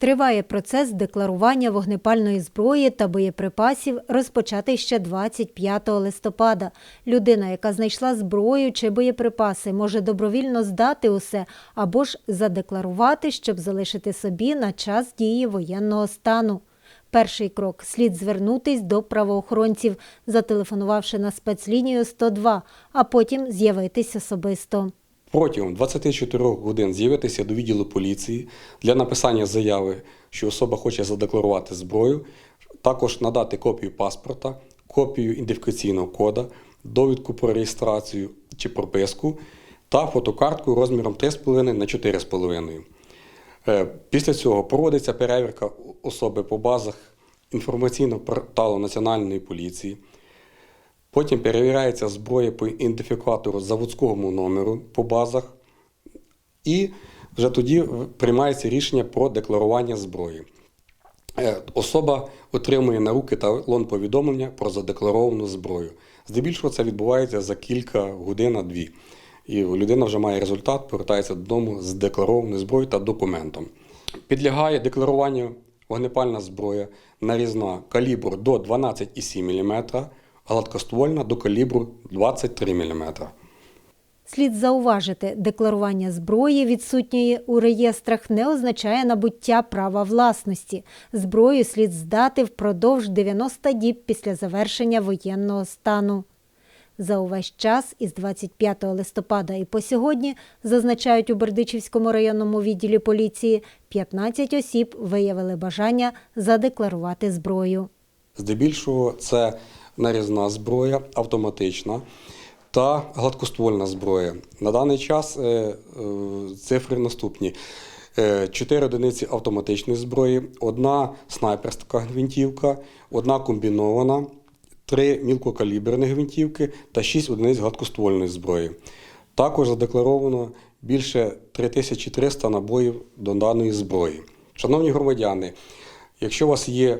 Триває процес декларування вогнепальної зброї та боєприпасів, розпочатий ще 25 листопада. Людина, яка знайшла зброю чи боєприпаси, може добровільно здати усе або ж задекларувати, щоб залишити собі на час дії воєнного стану. Перший крок слід звернутись до правоохоронців, зателефонувавши на спецлінію 102, а потім з'явитись особисто. Протягом 24 годин з'явитися до відділу поліції для написання заяви, що особа хоче задекларувати зброю, також надати копію паспорта, копію ідентифікаційного кода, довідку про реєстрацію чи прописку та фотокартку розміром 3,5 на 4,5. Е, Після цього проводиться перевірка особи по базах інформаційного порталу Національної поліції. Потім перевіряється зброя по ідентифікатору заводському номеру по базах, і вже тоді приймається рішення про декларування зброї. Е, Особа отримує на руки талон повідомлення про задекларовану зброю. Здебільшого це відбувається за кілька годин на дві. І людина вже має результат, повертається додому з декларованою зброєю та документом. Підлягає декларуванню вогнепальна зброя нарізна калібру до 12,7 мм, гладкоствольна до калібру 23 мм. Слід зауважити, декларування зброї, відсутньої у реєстрах, не означає набуття права власності. Зброю слід здати впродовж 90 діб після завершення воєнного стану. За увесь час із 25 листопада і по сьогодні, зазначають у Бердичівському районному відділі поліції, 15 осіб виявили бажання задекларувати зброю. Здебільшого це нарізна зброя, автоматична та гладкоствольна зброя. На даний час е, е, цифри наступні: Е, чотири одиниці автоматичної зброї, одна снайперська гвинтівка, одна комбінована, три мілкокаліберні гвинтівки та шість одиниць гладкоствольної зброї. Також задекларовано більше 3300 набоїв до даної зброї. Шановні громадяни, якщо у вас є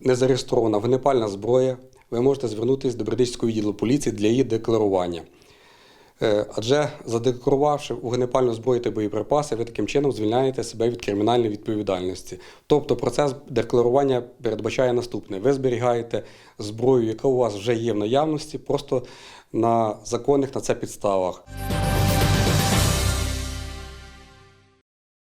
незареєстрована вогнепальна зброя, ви можете звернутися до Бердичського відділу поліції для її декларування. Е, Адже задекларувавши вогнепальну зброю та боєприпаси, ви таким чином звільняєте себе від кримінальної відповідальності. Тобто процес декларування передбачає наступне: ви зберігаєте зброю, яка у вас вже є в наявності, просто на законних на це підставах.